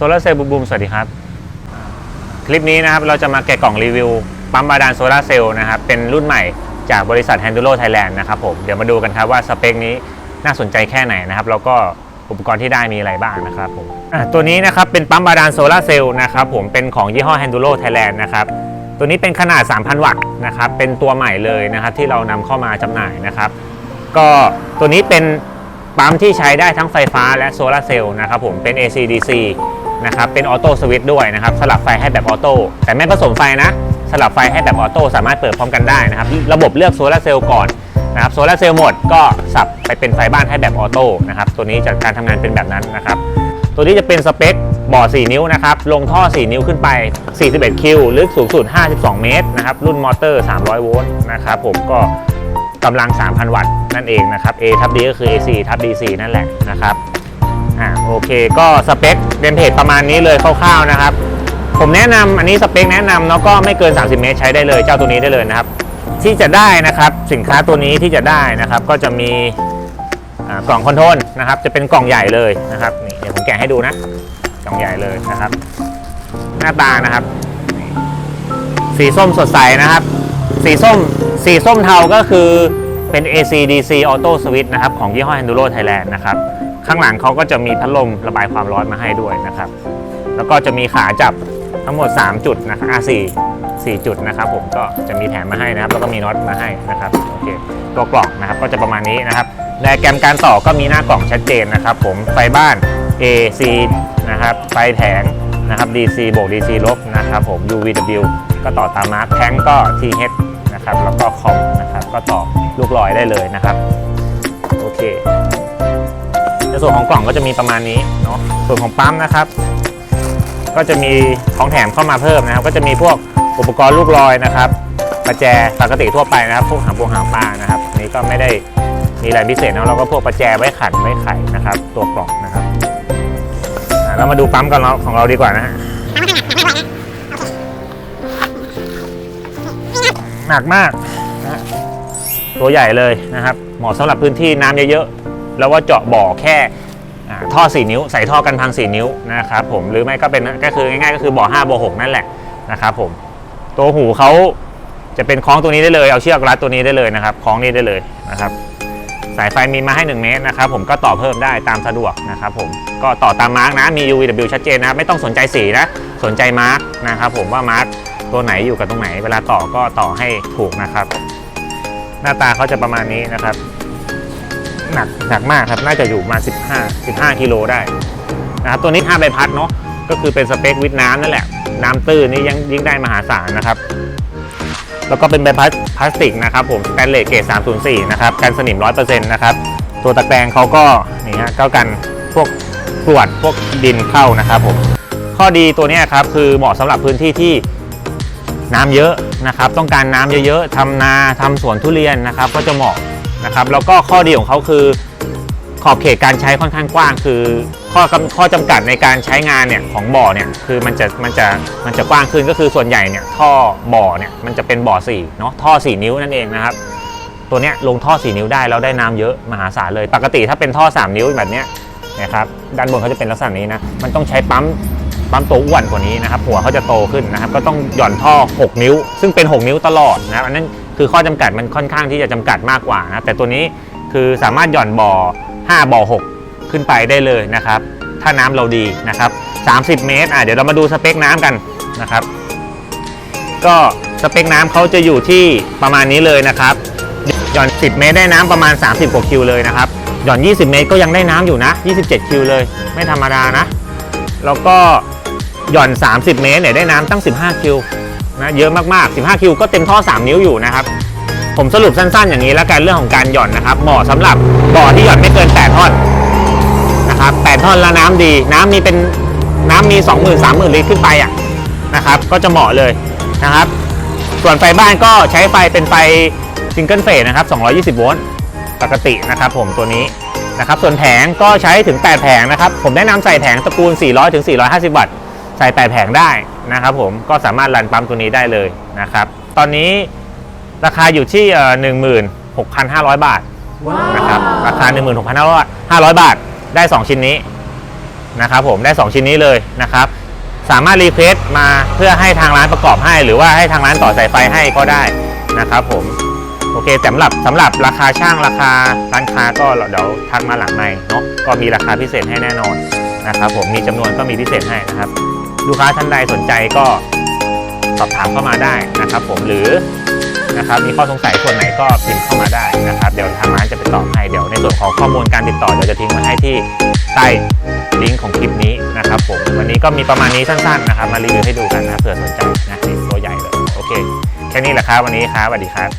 โซลาร์เซลล์บูมสวัสดีครับ คลิปนี้นะครับเราจะมาแกะกล่องรีวิว ปั๊มบาดาลโซลาร์เซลล์นะครับ เป็นรุ่นใหม่จากบริษัท h a n d u l o Thailand นะครับผม เดี๋ยวมาดูกันครับว่าสเปคนี้น่าสนใจแค่ไหนนะครับ แล้วก็อุปกรณ์ที่ได้มีอะไรบ้างนะครับผมตัวนี้นะครับเป็นปั๊มบาดาลโซลาร์เซลล์นะครับผมเป็นของยี่ห้อ h a n d u l o Thailand นะครับตัวนี้เป็นขนาด 3,000 วัตต์นะครับเป็นตัวใหม่เลยนะครับที่เรานำเข้ามาจำหน่ายนะครับ ก็ตัวนี้เป็นปั๊มที่ใช้ได้ทั้งไฟฟ้าและโซลาเซลล์นะครับผมเป็น AC DC นะครับเป็นออโต้สวิตช์ด้วยนะครับสลับไฟให้แบบออโต้แต่ไม่ผสมไฟนะ สลับไฟให้แบบออโต้สามารถเปิดพร้อมกันได้นะครับ ระบบเลือกโซลาเซลล์ก่อนนะครับโซลาเซลล์หมดก็สับไปเป็นไฟบ้านให้แบบออโต้นะครับตัวนี้จากการทำงานเป็นแบบนั้นนะครับตัวนี้จะเป็นสเปคบ่อ 4 นิ้วนะครับ ลงท่อ 4 นิ้วขึ้นไป 41 คิว ลึกสูงสุด 52 เมตรนะครับ รุ่นมอเตอร์ 300 โวลต์นะครับ ผมก็กำลัง 3,000 วัตต์นั่นเองนะครับ A ทับ D ก็คือ AC ทับ DC นั่นแหละนะครับ อ่าโอเคก็สเปคเดนเพจประมาณนี้เลยคร่าวๆนะครับ ผมแนะนำอันนี้สเปคแนะนำเนาะก็ไม่เกิน 30 เมตรใช้ได้เลย เจ้าตัวนี้ได้เลยนะครับ ที่จะได้นะครับสินค้าตัวนี้ที่จะได้นะครับ ก็จะมีกล่องคอนโทรลนะครับ จะเป็นกล่องใหญ่เลยนะครับนี่เดี๋ยวผมแกะให้ดูนะกล่องใหญ่เลยนะครับ หน้าตานะครับ สีส้มสดใสนะครับ สีส้มสีส้มเทาก็คือเป็น AC DC Auto Switch นะครับ ของยี่ห้อ Enduro Thailand นะครับ ข้างหลังเขาก็จะมีพัดลมระบายความร้อนมาให้ด้วยนะครับ แล้วก็จะมีขาจับทั้งหมด 3 จุดนะครับอ่า4 4จุดนะครับ ผมก็จะมีแถมมาให้นะครับ แล้วก็มีน็อตมาให้นะครับโอเคตัวกล่องนะครับก็จะประมาณนี้นะครับไดแกรมการต่อก็มีหน้ากล่องชัดเจนนะครับ ผมไฟบ้าน AC นะครับไฟแผงนะครับ DC บวก DC ลบนะครับผม UVW ก็ต่อตามมาร์คแทงก็ TH นะครับแล้วก็คอมนะครับก็ต่อลูกลอยได้เลยนะครับโอเค ส่วนของกล่องก็จะมีประมาณนี้เนาะส่วนของปั๊มนะครับ ก็จะมีของแถมเข้ามาเพิ่มนะครับ ก็จะมีพวกอุปกรณ์ลูกลอยนะครับประแจปกติทั่วไปนะครับ พวกหางพวงหางปลานะครับนี้ก็ไม่ได้มีอะไรพิเศษนะแล้วก็พวกประแจไว้ขันไว้ไข่นะครับ ตัวกล่องนะครับเรามาดูปั๊มกันเราของเราดีกว่านะฮะหนักมากนะตัวใหญ่เลยนะครับ เหมาะสำหรับพื้นที่น้ำเยอะ แล้วว่าเจาะบ่อแค่อ่าท่อ 4 นิ้ว ใส่ท่อกันพัง 4 นิ้วนะครับผมหรือไม่ก็เป็นก็คือง่ายๆก็คือบ่อ5บ่อ6นั่นแหละนะครับผมตัวหูเขาจะเป็นคล้องตัวนี้ได้เลยเอาเชือกรัดตัวนี้ได้เลยนะครับคล้องนี้ได้เลยนะครับสายไฟมีมาให้ 1 เมตรนะครับผมก็ต่อเพิ่มได้ตามสะดวกนะครับผมก็ต่อตามมาร์กนะมี UVW ชัดเจนนะไม่ต้องสนใจสีนะสนใจมาร์กนะครับผมว่ามาร์กตัวไหนอยู่กับตรงไหน เวลาต่อก็ต่อให้ถูกนะครับ หน้าตาเขาจะประมาณนี้นะครับ หนักหนักมากครับน่าจะอยู่มา 15 15กิโลได้นะครับตัวนี้5ใบพัดเนาะก็คือเป็นสเปควิดน้ำนั่นแหละ น้ำตื้นนี่ยังยิ่งได้มหาศาลนะครับ แล้วก็เป็นใบพัดพลาสติกนะครับผมสแตนเลสเกรด304 นะครับกันสนิม 100%นะครับตัวตะแกรงเขาก็นี่ฮะก็กันพวกกรวดพวกดินเข้านะครับผมข้อดีตัวนี้ครับคือเหมาะสำหรับพื้นที่ที่น้ำเยอะนะครับ ต้องการน้ำเยอะๆทำนาทำสวนทุเรียนนะครับ ก็จะเหมาะ นะครับแล้วก็ข้อดีของเขาคือขอบเขตการใช้ค่อนข้างกว้าง คือข้อข้อจำกัดในการใช้งานเนี่ยของบ่อเนี่ยคือมันจะมันจะมันจะกว้างขึ้นก็คือส่วนใหญ่เนี่ยท่อบ่อเนี่ยมันจะเป็นบ่อ4เนาะท่อ 4 นิ้วนั่นเองนะครับตัวเนี้ยลงท่อ 4 นิ้วได้แล้วได้น้ำเยอะมหาศาลเลย ปกติถ้าเป็นท่อ 3 นิ้วแบบเนี้ยนะครับด้านบนเขาจะเป็นลักษณะนี้นะมันต้องใช้ปั๊มปั๊มตัวอ้วนกว่านี้นะครับหัวเขาจะโตขึ้นนะครับก็ต้องหย่อนท่อ 6 นิ้ว ซึ่งเป็น 6 นิ้วตลอดนะครับอันนั้น คือข้อจำกัดมันค่อนข้างที่จะจำกัดมากกว่านะแต่ตัวนี้คือสามารถหย่อนบ่อ 5 บ่อ 6 ขึ้นไปได้เลยนะครับ ถ้าน้ำเราดีนะครับ 30 เมตรอะเดี๋ยวเรามาดูสเปคน้ำกันนะครับ ก็สเปคน้ำเขาจะอยู่ที่ประมาณนี้เลยนะครับ หย่อน 10 เมตรได้น้ำประมาณ 30กว่าคิวเลยนะครับ หย่อน 20 เมตรก็ยังได้น้ำอยู่นะ 27 คิวเลย ไม่ธรรมดานะ แล้วก็หย่อน 30 เมตรเนี่ยได้น้ำตั้ง 15 คิว นะเยอะมากๆ 15 คิวก็เต็มท่อ 3 นิ้วอยู่นะครับ ผมสรุปสั้นๆ อย่างนี้แล้วกันเรื่องของการหย่อนนะครับเหมาะสำหรับบ่อที่หย่อนไม่เกิน 8 ท่อนนะครับ8ท่อนแล้วน้ำดี น้ำมีเป็นน้ำมี 20,000 30,000 ลิตรขึ้นไปอะนะครับ ก็จะเหมาะเลยนะครับ ส่วนไฟบ้านก็ใช้ไฟเป็นไฟซิงเกิลเฟสนะครับ 220 โวลต์ปกตินะครับผมตัวนี้นะครับ ส่วนแผงก็ใช้ถึง 8 แผงนะครับ ผมแนะนำใส่แผงตระกูล 400ถึง450 วัตต์ ใส่8แผงได้นะครับผมก็สามารถรันปั๊มตัวนี้ได้เลยนะครับ ตอนนี้ราคาอยู่ที่เอ่อ16,500บาทนะครับราคา16,500 500บาทได้2ชิ้นนี้นะครับผมได้2ชิ้นนี้เลยนะครับสามารถรีเควสต์มาเพื่อให้ทางร้านประกอบให้ หรือว่าให้ทางร้านต่อสายไฟให้ก็ได้นะครับผมโอเคสำหรับสำหรับราคาช่างราคาร้านค้าก็เดี๋ยวทักมาหลังในเนาะก็มีราคาพิเศษให้แน่นอนนะครับผมมีจำนวนก็มีพิเศษให้นะครับ ลูกค้าท่านใดสนใจก็สอบถามเข้ามาได้นะครับผมหรือนะครับมีข้อสงสัยส่วนไหนก็พิมพ์เข้ามาได้นะครับเดี๋ยวทางร้านจะไปตอบให้เดี๋ยวในส่วนของข้อมูลการติดต่อเดี๋ยวจะทิ้งไว้ให้ที่ใต้ลิงก์ของคลิปนี้นะครับผมวันนี้ก็มีประมาณนี้สั้นๆนะครับมารีวิวให้ดูกันนะเผื่อสนใจนะตัวใหญ่เลยโอเคแค่นี้แหละครับวันนี้ครับสวัสดีครับ